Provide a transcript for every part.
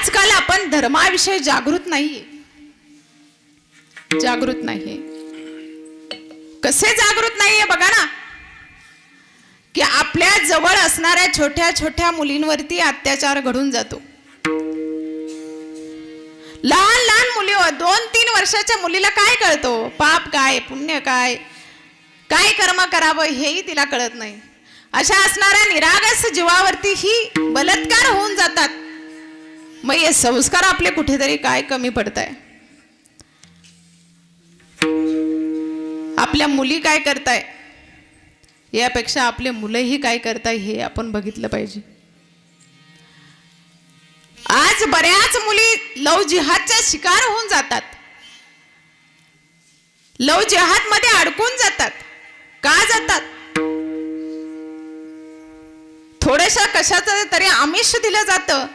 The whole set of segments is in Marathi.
आजकाल आपण धर्माविषयी जागृत नाहीये. जागृत नाहीये. कसे जागृत नाहीये बघा ना. की आपल्या जवळ असणाऱ्या छोट्या छोट्या मुलींवरती अत्याचार घडून जातो. लहान लहान मुली दोन तीन वर्षाच्या मुलीला काय कळतो? पाप काय पुण्य काय? काय कर्म करावं हेही तिला कळत नाही. अशा असणाऱ्या निरागस जीवावरती ही बलात्कार होऊन जातात. मग हे संस्कार आपले कुठेतरी काय कमी पडत आहे आपल्या मुली काय करताय? यापेक्षा आपले मुलंही काय करताय हे आपण बघितलं पाहिजे. आज बऱ्याच मुली लव जिहादच्या शिकार होऊन जातात. लव जिहादमध्ये अडकून जातात. का जातात? थोड्याशा कशाचं तरी आमिष दिलं जातं.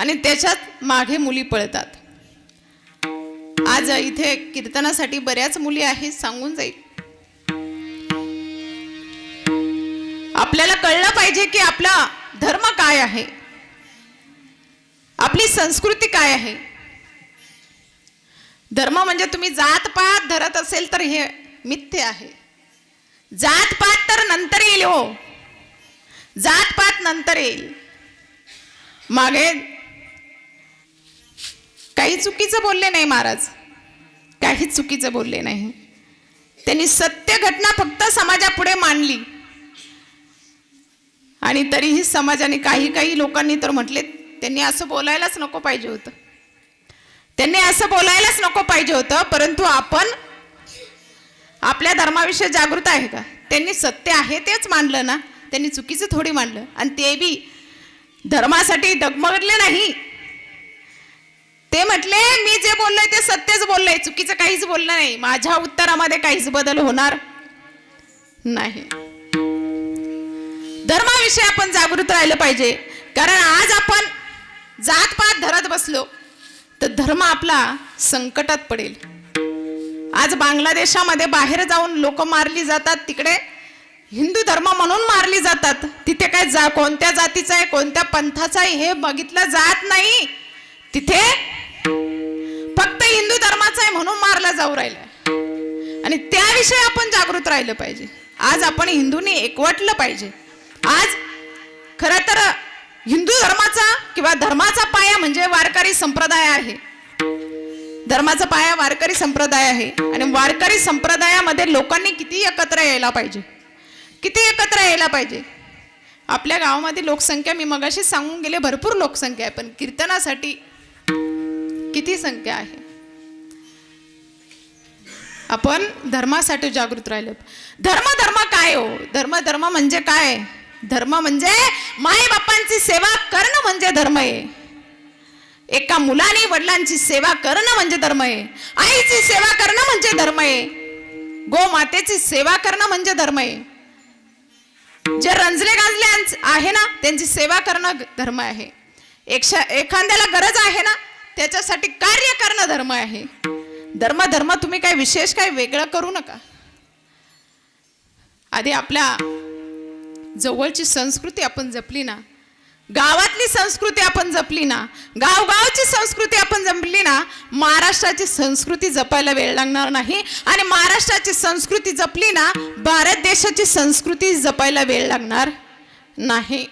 आणि त्याच्यात मागे मुली पळतात. आज इथे कीर्तनासाठी बऱ्याच मुली आहेत सांगून जाईल. आपल्याला कळलं पाहिजे की आपला धर्म काय आहे. आपली संस्कृती काय आहे. धर्म म्हणजे तुम्ही जात पात धरत असेल तर हे मिथ्य आहे. जात पात तर नंतर येईल हो. जात पात नंतर येईल. मागे काही चुकीचं बोलले नाही महाराज. काही चुकीचं बोलले नाही. त्यांनी सत्य घटना फक्त समाजापुढे मांडली. आणि तरीही समाजाने काही काही लोकांनी तर म्हटले त्यांनी असं बोलायलाच नको पाहिजे होतं. त्यांनी असं बोलायलाच नको पाहिजे होतं परंतु आपण आपल्या धर्माविषयी जागृत आहे का? त्यांनी सत्य आहे तेच मांडलं ना त्यांनी चुकीचं थोडी मांडलं आणि ते बी धर्मासाठी डगमगले नाही. ते म्हटले मी जे बोललोय ते सत्यच बोललोय चुकीचं काहीच बोललं नाही. माझ्या उत्तरामध्ये काहीच बदल होणार नाही. धर्माविषयी आपण जागृत राहिलं पाहिजे. कारण आज आपण जात पात धरत बसलो तर धर्म आपला संकटात पडेल. आज बांगलादेशामध्ये बाहेर जाऊन लोक मारली जातात तिकडे हिंदू धर्म म्हणून मारली जातात. तिथे काय जा कोणत्या जातीचा आहे कोणत्या पंथाचा आहे हे बघितलं जात नाही. तिथे फक्त हिंदू धर्माचा आहे म्हणून मारला जाऊ राहिलं आणि त्याविषयी आपण जागृत राहिलं पाहिजे. आज आपण हिंदूंनी एकवटलं पाहिजे. आज खर तर हिंदू धर्माचा किंवा धर्माचा पाया म्हणजे वारकरी संप्रदाय आहे. धर्माचा पाया वारकरी संप्रदाय आहे. आणि वारकरी संप्रदायामध्ये लोकांनी किती एकत्र यायला पाहिजे? किती एकत्र यायला पाहिजे? आपल्या गावामध्ये लोकसंख्या मी मगाशी सांगून गेले भरपूर लोकसंख्या आहे पण कीर्तनासाठी किती संख्या आहे? आपण धर्मासाठी जागृत राहिलो. धर्म धर्म काय हो? धर्म धर्म म्हणजे काय? धर्म म्हणजे माईबापांची सेवा करणं म्हणजे धर्म आहे. एका मुलाने वडिलांची सेवा करणं म्हणजे धर्म आहे. आईची सेवा करणं म्हणजे धर्म आहे. गोमातेची सेवा करणं म्हणजे धर्म आहे. जे रंजले गांजले आहे ना त्यांची सेवा करणं धर्म आहे. एकशा एखाद्याला गरज आहे ना त्याच्यासाठी कार्य करणं धर्म आहे. धर्म धर्म तुम्ही काय विशेष काय वेगळं करू नका. आधी आपल्या जवळची संस्कृती आपण जपली ना गावातली संस्कृती आपण जपली ना गावगावची संस्कृती आपण जपली ना महाराष्ट्राची संस्कृती जपायला वेळ लागणार नाही. आणि महाराष्ट्राची संस्कृती जपली ना भारत देशाची संस्कृती जपायला वेळ लागणार नाही.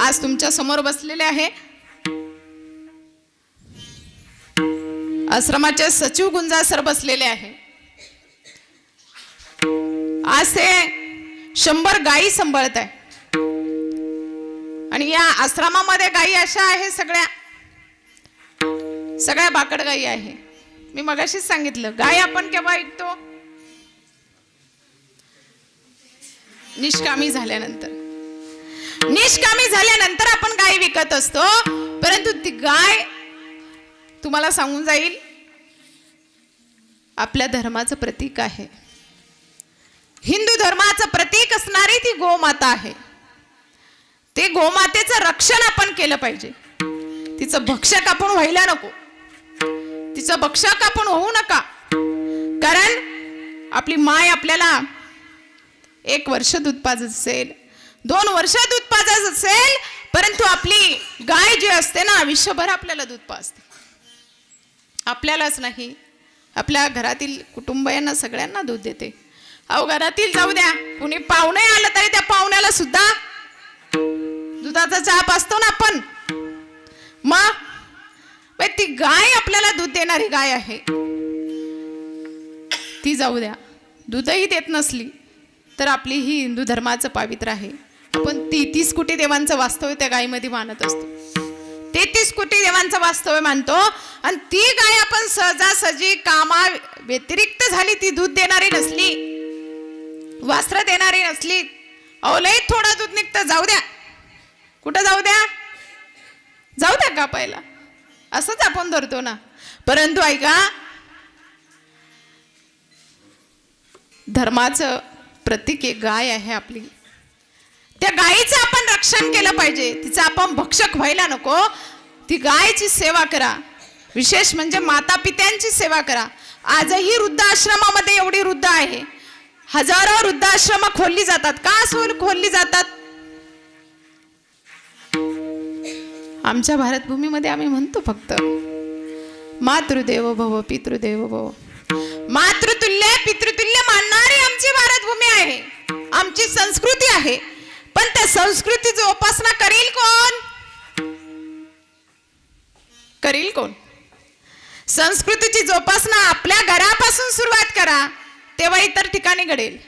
आज तुमच्यासमोर बसलेले आहे आश्रमाचे सचिव गुंजा सर बसलेले आहे. आज ते शंभर गायी सांभाळत आहे. आणि या आश्रमामध्ये गायी अशा आहे सगळ्या. सगळ्या बाकड गायी आहे. मी मगाशीच सांगितलं गाय आपण केव्हा ऐकतो? निष्कामी झाल्यानंतर. निष्कामी झाल्यानंतर आपण गाय विकत असतो परंतु ती गाय तुम्हाला सांगून जाईल आपल्या धर्माचं प्रतीक आहे. हिंदू धर्माचं प्रतीक असणारी ती गोमाता आहे. ते गोमातेचं रक्षण आपण केलं पाहिजे. तिचं भक्षक आपण व्हायला नको. तिचं भक्षक आपण होऊ नका. कारण आपली माय आपल्याला एक वर्ष दूध पाजत असेल दोन वर्ष दूध पाजत असेल परंतु आपली गाय जी असते ना आयुष्यभर आपल्याला दूध पाजते. आपल्यालाच नाही. आपल्या घरातील कुटुंबियांना सगळ्यांना दूध देते. अहो घरातील जाऊ द्या. कुणी पाहुणे आलं तरी त्या पाहुण्याला सुद्धा दुधाचा चाप असतो ना आपण. मग? ती गाय आपल्याला दूध देणारी गाय आहे. ती जाऊ द्या. दूधही देत नसली तर आपली ही हिंदू धर्माचं पावित्र आहे. आपण तेहतीस कोटी देवांचं वास्तव त्या गायीमध्ये मानत असतो. तेहतीस कोटी देवांचं वास्तव्य मानतो. आणि ती गाय आपण सहजासहजी कामा व्यतिरिक्त झाली ती दूध देणारी नसली वस्त्र देणारी नसली अहो लई थोडं दूध निघतं जाऊ द्या. कुठं जाऊ द्या? जाऊ द्या का पहिला? असंच आपण धरतो ना. परंतु ऐका धर्माचं प्रतीक एक गाय आहे आपली. त्या गायीचं आपण रक्षण केलं पाहिजे. तिचं आपण भक्षक व्हायला नको. ती गायची सेवा करा. विशेष म्हणजे माता पित्यांची सेवा करा. आजही वृद्धाश्रमामध्ये एवढी वृद्ध आहे. हजारो वृद्धाश्रम खोलली जातात. का सोल खोलली जातात? आमच्या भारतभूमीमध्ये आम्ही म्हणतो फक्त मातृदेव भव पितृदेव भव. मातृतुल्य पितृतुल्य मानणारी आमची भारतभूमी आहे. आमची संस्कृती आहे. पण त्या संस्कृतीची उपासना करील कोण? करील कोण? संस्कृतीची जोपासना आपल्या घरापासून सुरुवात करा तेव्हा इतर ठिकाणी घडेल.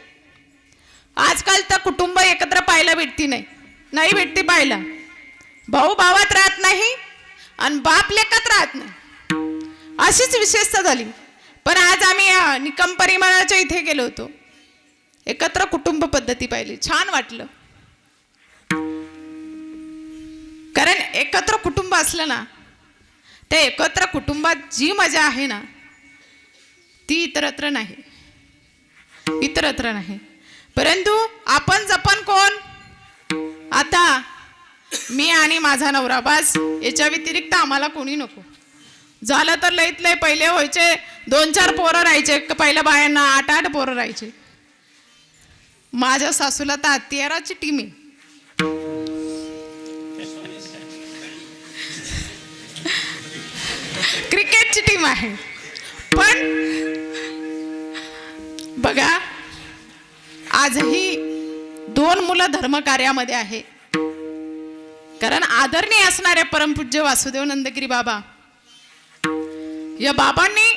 आजकाल तर कुटुंब एकत्र पाहायला भेटती नाही. नाही भेटती पाहायला. भाऊ भावात राहत नाही आणि बाप लेखात राहत नाही. अशीच विशेषता झाली. पण आज आम्ही निकम परिमाणाच्या इथे गेलो होतो. एकत्र कुटुंब पद्धती पाहिली. छान वाटलं. कारण एकत्र कुटुंब असलं ना त्या एकत्र कुटुंबात जी मजा आहे ना ती इतरत्र नाही. इतरत्र नाही. परंतु आपण जपन कोण? आता मी आणि माझा नवरा बास याच्या व्यतिरिक्त आम्हाला कोणी नको. झालं तर लईत लय पहिले व्हायचे दोन चार पोरं राहायचे पहिल्या बायांना आठ आठ पोरं राहायचे. माझ्या सासूला तर तेराची टीम आहे. क्रिकेटची टीम आहे. पण बघा आजही दोन मुलं धर्मकार्यामध्ये आहे. कारण आदरणीय असणाऱ्या परमपूज्य वासुदेव नंदगिरी बाबा या बाबांनी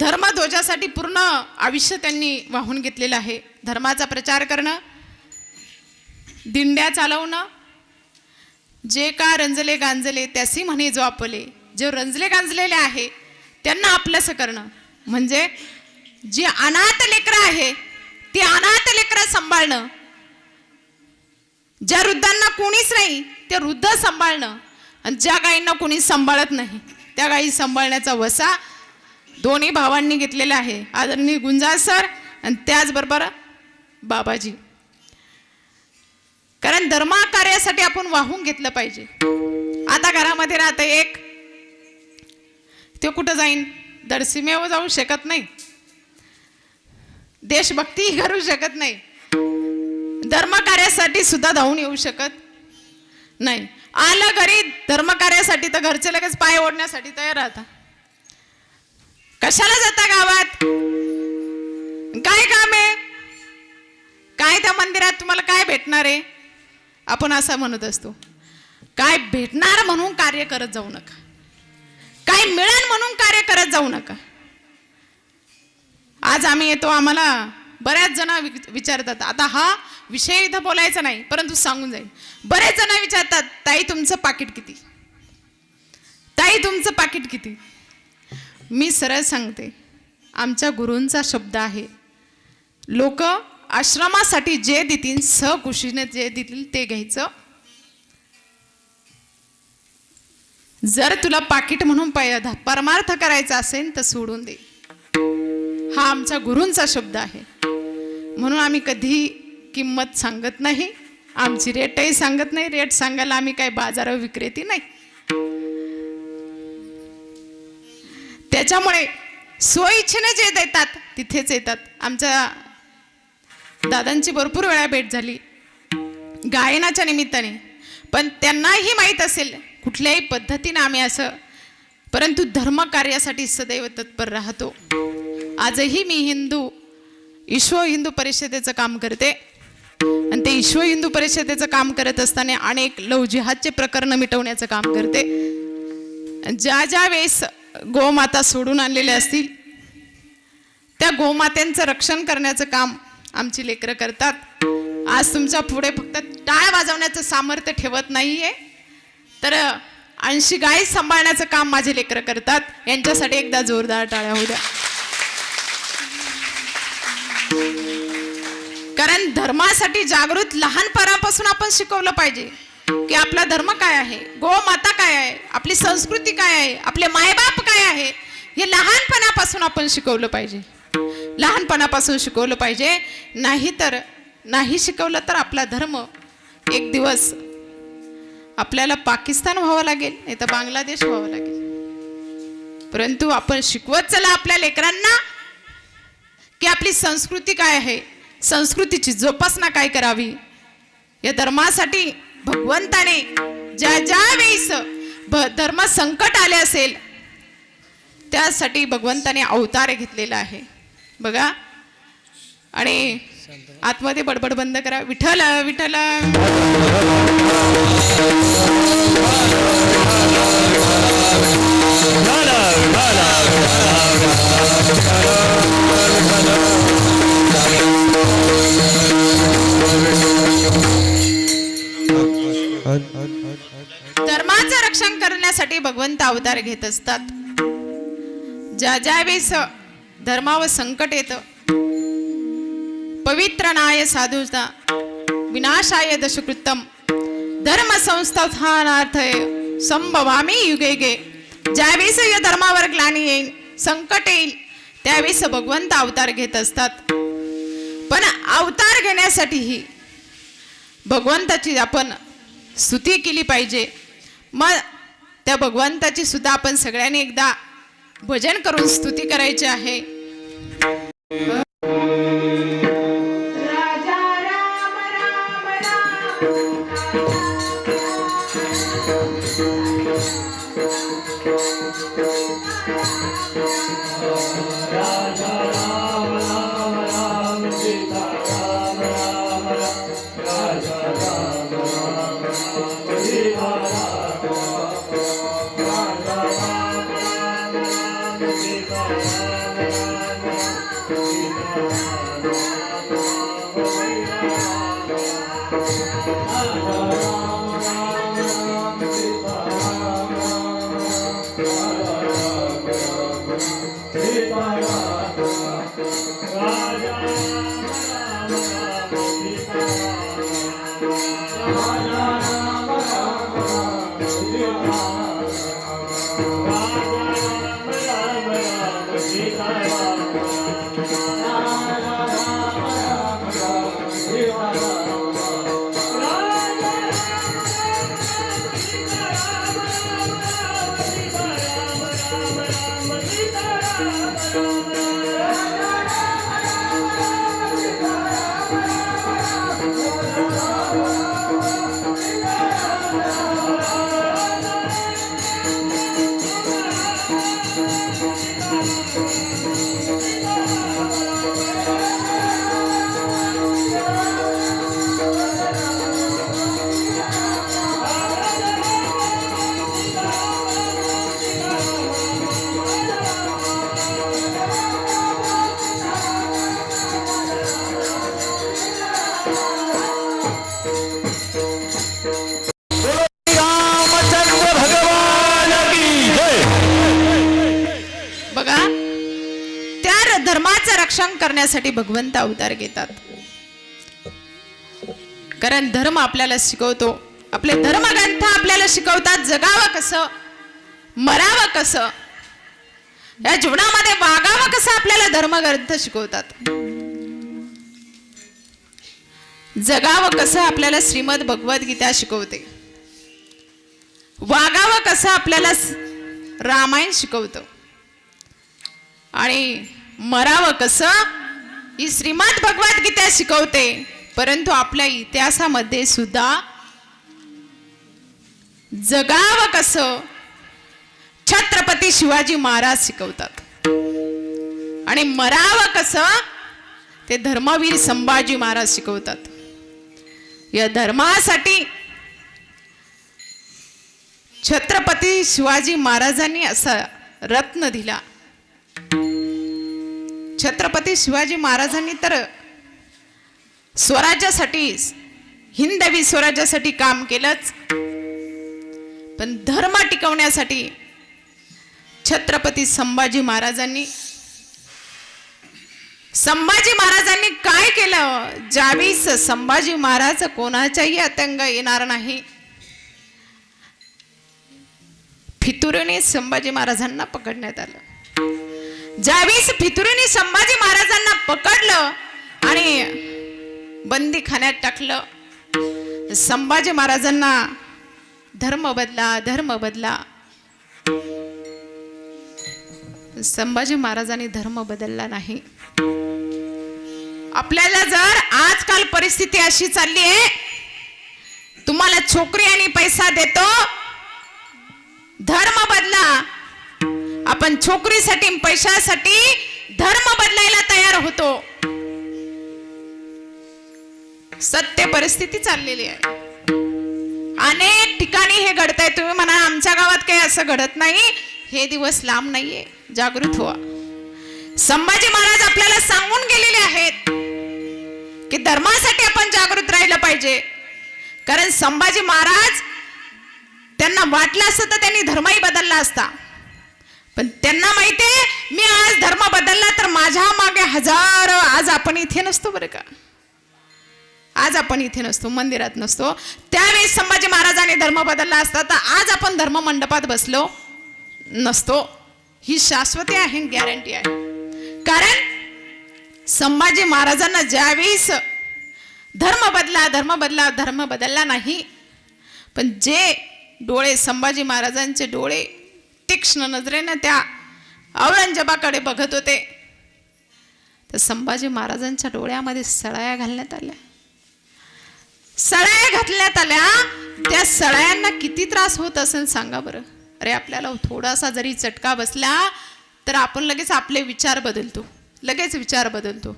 धर्मध्वजासाठी पूर्ण आयुष्य त्यांनी वाहून घेतलेलं आहे. धर्माचा प्रचार करणं दिंड्या चालवणं जे का रंजले गांजले त्यासी म्हणे जो आपले जे रंजले गांजलेले आहे त्यांना आपलंसं करणं. म्हणजे जी अनाथ लेकरं आहे ती अनाथ लेकरं सांभाळणं. ज्या वृद्धांना कोणीच नाही ते वृद्ध सांभाळणं. आणि ज्या गायींना कोणी सांभाळत नाही त्या गायी सांभाळण्याचा वसा दोन्ही भावांनी घेतलेला आहे. आदरणीय गुंजा सर आणि त्याचबरोबर बाबाजी. कारण धर्मा कार्यासाठी आपण वाहून घेतलं पाहिजे. आता घरामध्ये राहतं एक. तो कुठं जाईन? दरसीमेवर जाऊ शकत नाही. देशभक्तीही करू शकत नाही. धर्मकार्यासाठी सुद्धा धावून येऊ शकत नाही. आलं घरी धर्मकार्यासाठी तर घरचे लगेच पाय ओढण्यासाठी तयार राहता. कशाला जाता गावात? काय काम आहे? काय त्या मंदिरात तुम्हाला काय भेटणार आहे? आपण असं म्हणत असतो काय भेटणार म्हणून कार्य करत जाऊ नका. काय मिळेल म्हणून कार्य करत जाऊ नका. आज आम्ही येतो आम्हाला बऱ्याच जण वि- विचारतात आता हा विषय इथं बोलायचा नाही परंतु सांगून जाईल. बरेच जण विचारतात ताई तुमचं पाकिट किती? ताई तुमचं पाकिट किती? मी सरळ सांगते आमच्या गुरूंचा शब्द आहे लोक आश्रमासाठी जे देतील सकुशीने जे देतील ते घ्यायचं. जर तुला पाकिट म्हणून परमार्थ करायचा असेल तर सोडून दे. हा आमचा गुरूंचा शब्द आहे. म्हणून आम्ही कधी किंमत सांगत नाही आमची रेटही सांगत नाही रेट सांगायला आम्ही काही बाजार विक्रेती नाही. त्याच्यामुळे स्वइच्छेने जे देतात तिथेच येतात. आमच्या दादांची भरपूर वेळा भेट झाली. गायनाच्या निमित्ताने. पण त्यांनाही माहीत असेल कुठल्याही पद्धतीनं आम्ही असं परंतु धर्मकार्यासाठी सदैव तत्पर राहतो. आजही मी हिंदू विश्व हिंदू परिषदेचं काम करते. आणि ते विश्व हिंदू परिषदेचं काम करत असताना अनेक लव जिहादचे प्रकरण मिटवण्याचं काम करते. ज्या ज्या वेळेस गोमाता सोडून आणलेल्या असतील त्या गोमात्यांचं रक्षण करण्याचं काम आमची लेकरं करतात. आज तुमच्यापुढे फक्त टाळ वाजवण्याचं सामर्थ्य ठेवत नाहीये. तर ऐंशी गाय सांभाळण्याचं काम माझे लेकरं करतात. यांच्यासाठी एकदा जोरदार टाळ्या होऊ द्या. कारण धर्मासाठी जागृत लहानपणापासून आपण शिकवलं पाहिजे की आपला धर्म काय आहे गोमाता काय आहे आपली संस्कृती काय आहे आपले मायबाप काय आहे हे लहानपणापासून आपण शिकवलं पाहिजे. लहानपणापासून शिकवलं पाहिजे. नाही तर नाही शिकवलं तर आपला धर्म एक दिवस आपल्याला पाकिस्तान व्हावं लागेल नाही तर बांगलादेश व्हावं लागेल. परंतु आपण शिकवत चला आपल्या लेकरांना की आपली संस्कृती काय आहे संस्कृतीची जोपासना काय करावी. या धर्मासाठी भगवंताने ज्या ज्या वेळेस धर्म संकट आले असेल त्यासाठी भगवंताने अवतार घेतलेला आहे. बघा आणि आतमध्ये बडबड बंद करा विठ्ठल विठ्ठल धर्माचं रक्षण करण्यासाठी भगवंत अवतार घेत असतात ज्या ज्या वेळेस धर्मावर संकट येतं. पवित्र नाय साधुता विनाशाय दशकृतम. धर्म संस्थानार्थ संभवामी युगे गे. ज्यावेळेस या धर्मावर ग्लानी येईल संकट येईल त्यावेळेस भगवंत अवतार घेत असतात. पण अवतार घेण्यासाठीही भगवंताची आपण स्तुती केली पाहिजे. मग त्या भगवंताची सुद्धा आपण सगळ्यांनी एकदा भजन करून स्तुती करायची आहे. राजा Oh. रक्षण करण्यासाठी भगवंत अवतार घेतात. कारण धर्म आपल्याला शिकवतो. आपले धर्मग्रंथ आपल्याला शिकवतात. जगावं कसं? मरावं कसं? या जीवनामध्ये वागावं कसं आपल्याला धर्मग्रंथ शिकवतात? जगावं कसं आपल्याला श्रीमद भगवद्गीता शिकवते? वागावं कसं आपल्याला रामायण शिकवतं? आणि मरावं कसं? ही श्रीमद भगवद्गीता शिकवते. परंतु आपल्या इतिहासामध्ये सुद्धा जगावं कसं? छत्रपती शिवाजी महाराज शिकवतात. आणि मरावं कस? ते धर्मवीर संभाजी महाराज शिकवतात. या धर्मासाठी छत्रपती शिवाजी महाराजांनी असा रत्न दिला. छत्रपती शिवाजी महाराजांनी तर स्वराज्यासाठी हिंदवी स्वराज्यासाठी काम केलंच. पण धर्म टिकवण्यासाठी छत्रपती संभाजी महाराजांनी संभाजी महाराजांनी काय केलं? ज्यावेळेस संभाजी महाराज कोणाच्याही अतंग येणार नाही फितुरीने संभाजी महाराजांना पकडण्यात आलं. ज्यावेळेस फितुरीने संभाजी महाराजांना पकडलं आणि बंदी खाण्यात टाकलं संभाजी महाराजांना धर्म बदला धर्म बदला. संभाजी महाराजांनी धर्म बदलला नाही. आपल्याला जर आजकाल परिस्थिती अशी चालली आहे तुम्हाला छोकरी आणि पैसा देतो धर्म बदला. आपण छोकरीसाठी पैशासाठी धर्म बदलायला तयार होतो. सत्य परिस्थिती चाललेली आहे. अनेक ठिकाणी हे घडतंय. तुम्ही म्हणा आमच्या गावात काही असं घडत नाही. हे दिवस लांब नाहीये. जागृत व्हा. संभाजी महाराज आपल्याला सांगून गेलेले आहेत की धर्मासाठी आपण जागृत राहिलं पाहिजे. कारण संभाजी महाराज त्यांना वाटलं असतं तर त्यांनी धर्मही बदलला असता. पण त्यांना माहितीये मी आज धर्म बदलला तर माझ्या मागे हजारो आज आपण इथे नसतो बरं का? आज आपण इथे नसतो मंदिरात नसतो. त्यावेळेस संभाजी महाराजांनी धर्म बदलला असता तर आज आपण धर्म मंडपात बसलो नसतो. ही शाश्वती आहे गॅरंटी आहे. कारण संभाजी महाराजांना ज्यावेळेस धर्म बदला धर्म बदला धर्म बदलला नाही पण जे डोळे संभाजी महाराजांचे डोळे तीक्ष्ण नजरेनं त्या औरंगजेबाकडे बघत होते. तर संभाजी महाराजांच्या डोळ्यामध्ये सळाया घालण्यात आल्या. सळाया घातल्यात आल्या. त्या सळायांना किती त्रास होत असेल सांगा बरं. अरे आपल्याला थोडासा जरी चटका बसला तर आपण लगेच आपले विचार बदलतो. लगेच विचार बदलतो.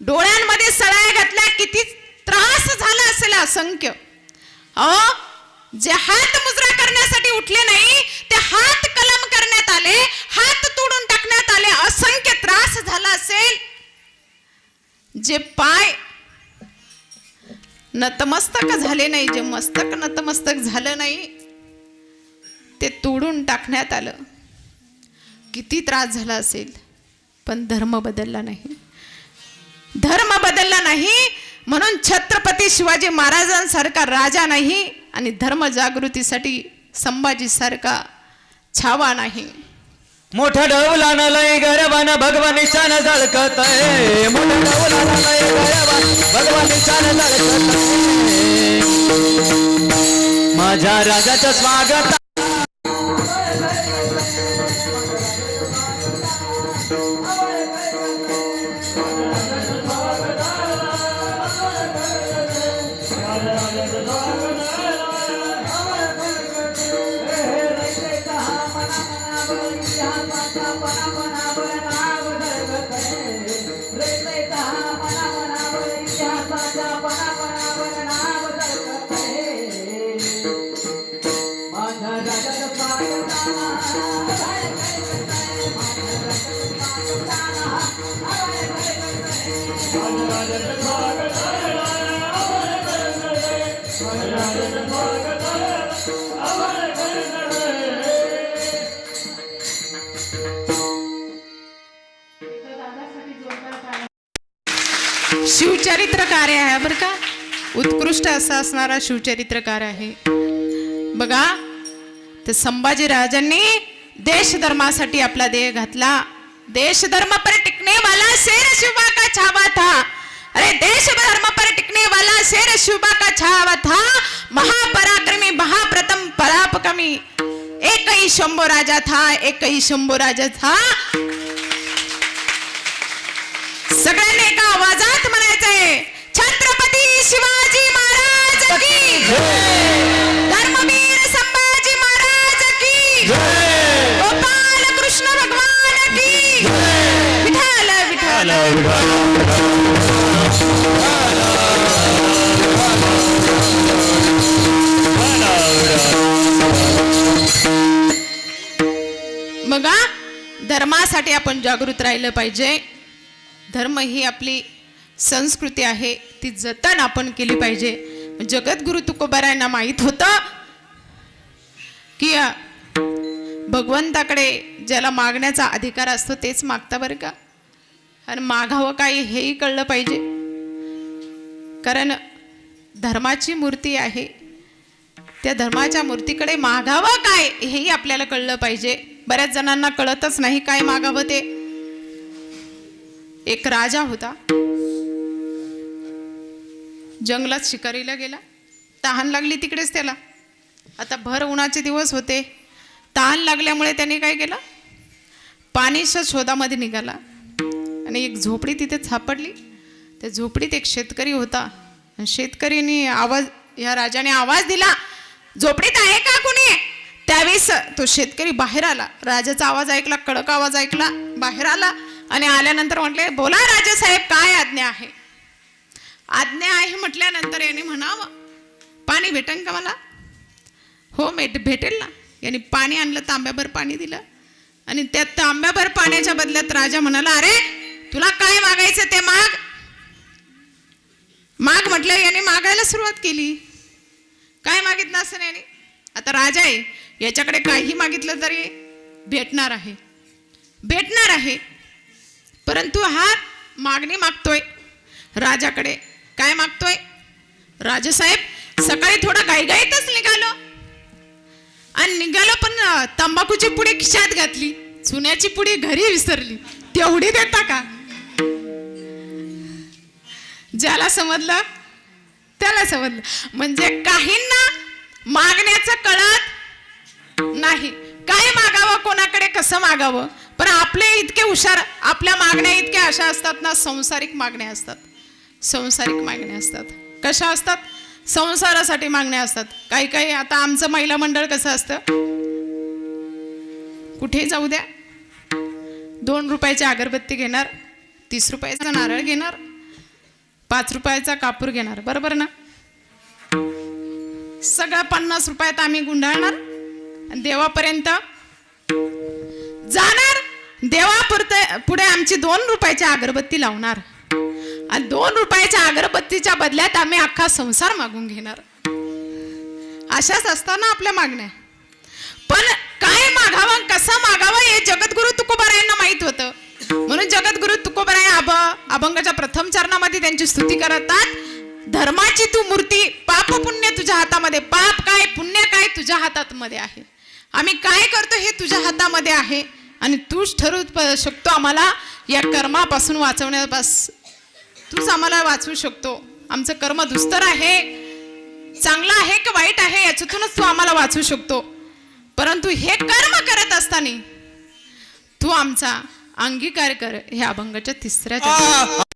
डोळ्यांमध्ये सळाया घातल्या किती त्रास झाला असेल असंख्य. अहो जे हात मुजरा करण्यासाठी उठले नाही हात कलम करण्यात आले हात तोडून टाकण्यात आले असंख्य त्रास झाला असेल. जे पाय नतमस्तक झाले नाही जे मस्तक नतमस्तक झालं नाही ते तोडून टाकण्यात आलं. किती त्रास झाला असेल पण धर्म बदलला नाही. धर्म बदलला नाही म्हणून छत्रपती शिवाजी महाराजांसारखा राजा नाही आणि धर्म जागृतीसाठी संभाजीसारखा छावा नाही मोठ्या डवलान लय गरबान भगवान शान झळकत आहे मोठ्या लय गरबान भगवान शान झळकत माझ्या राजाचं स्वागत शिवचरित्र कार्य आहे बरं का? उत्कृष्ट असा असणारा शिवचरित्र कार्य आहे. बघा तर संभाजी राजांनी देशधर्मासाठी आपला देह घातला. देश धर्म पर टिकने वाला शेर शिवबा का छावा था. अरे देश धर्म पर टिकने वाला शेर शुभ का छावा था महापराक्रमी महाप्रथम परापकमी। एक ही शंभो राजा था एक ही शंभो राजा था। सगळ्यांनी एका आवाजात म्हणायचंय छत्रपती शिवाजी यासाठी आपण जागृत राहिलं पाहिजे. धर्म ही आपली संस्कृती आहे ती जतन आपण केली पाहिजे. जगद्गुरु तुकोबारायांना माहीत होतं की भगवंताकडे ज्याला मागण्याचा अधिकार असतो तेच मागता बरं का? आणि मागावं काय हेही कळलं पाहिजे. कारण धर्माची मूर्ती आहे. त्या धर्माच्या मूर्तीकडे मागावं काय हेही आपल्याला कळलं पाहिजे. बऱ्याच जणांना कळतच नाही काय मागावं ते. एक राजा होता. जंगलात शिकारीला गेला. तहान लागली तिकडेच त्याला. आता भर उन्हाचे दिवस होते. तहान लागल्यामुळे त्याने काय केलं? पाणीच्या शोधामध्ये निघाला. आणि एक झोपडी तिथे सापडली. त्या झोपडीत एक शेतकरी होता. शेतकरीने आवाज या राजाने आवाज दिला झोपडीत आहे का कुणी? त्यावेळेस तो शेतकरी बाहेर आला. राजाचा आवाज ऐकला कडक आवाज ऐकला बाहेर आला आणि आल्यानंतर म्हटले बोला राजासाहेब काय आज्ञा आहे? आज्ञा आहे म्हटल्यानंतर याने म्हणावं पाणी भेटेल का मला? हो मेट भेटेल ना. याने पाणी आणलं तांब्याभर पाणी दिलं आणि त्या तांब्याभर पाण्याच्या बदल्यात राजा म्हणाला अरे तुला काय मागायचं ते माग. माग? म्हटलं याने मागायला सुरुवात केली. काय मागितलं? असं याने आता राजा आहे याच्याकडे काही मागितलं तरी भेटणार आहे. भेटणार आहे. परंतु हा मागणी मागतोय. राजाकडे काय मागतोय? राजासाहेब सकाळी थोडं गाईगाईतच निघालो. आणि निघालो पण तंबाखूची पुढे खिशात घातली. चुन्याची पुढी घरी विसरली. तेवढी देता का? ज्याला समजलं त्याला समजलं. म्हणजे काहींना मागण्याचं कळत नाही. काय मागावं कोणाकडे कसं मागावं? पण आपले इतके हुशार आपल्या मागण्या इतक्या अशा असतात ना संसारिक मागण्या असतात. संसारिक मागण्या असतात. कशा असतात? संसारासाठी मागण्या असतात. काही काही आता आमचं महिला मंडळ कसं असतं? कुठे जाऊ द्या. दोन रुपयाची अगरबत्ती घेणार तीस रुपयाचा नारळ घेणार पाच रुपयाचा कापूर घेणार. बरोबर ना? सगळं पन्नास रुपयात आम्ही गुंडाळणार. देवापर्यंत जाणार. देवापुरते पुढे आमची दोन रुपयाची अगरबत्ती लावणार. आणि दोन रुपयाच्या अगरबत्तीच्या बदल्यात आम्ही अख्खा संसार मागून घेणार. अशाच असताना आपल्या मागण्या. पण काय मागावं कसं मागावं हे जगद्गुरु तुकोबारायांना माहीत होतं. म्हणून जगद्गुरु तुकोबाराय अभ अभंगाच्या प्रथम चरणामध्ये त्यांची स्तुती करतात. धर्माची तू मूर्ती पाप पुण्य तुझ्या हातामध्ये पाप काय पुण्य काय तुझ्या हातात मध्ये आहे? आम्ही काय करतो हे तुझ्या हातामध्ये आहे? आणि तूच ठरवू शकतो आम्हाला या कर्मापासून वाचवण्यापास. तूच आम्हाला वाचवू शकतो. आमचं कर्म दुस्तर आहे चांगलं आहे की वाईट आहे याच्यातूनच तू आम्हाला वाचवू शकतो. परंतु हे कर्म करत असताना तू आमचा अंगीकार कर हे अभंगाच्या तिसऱ्या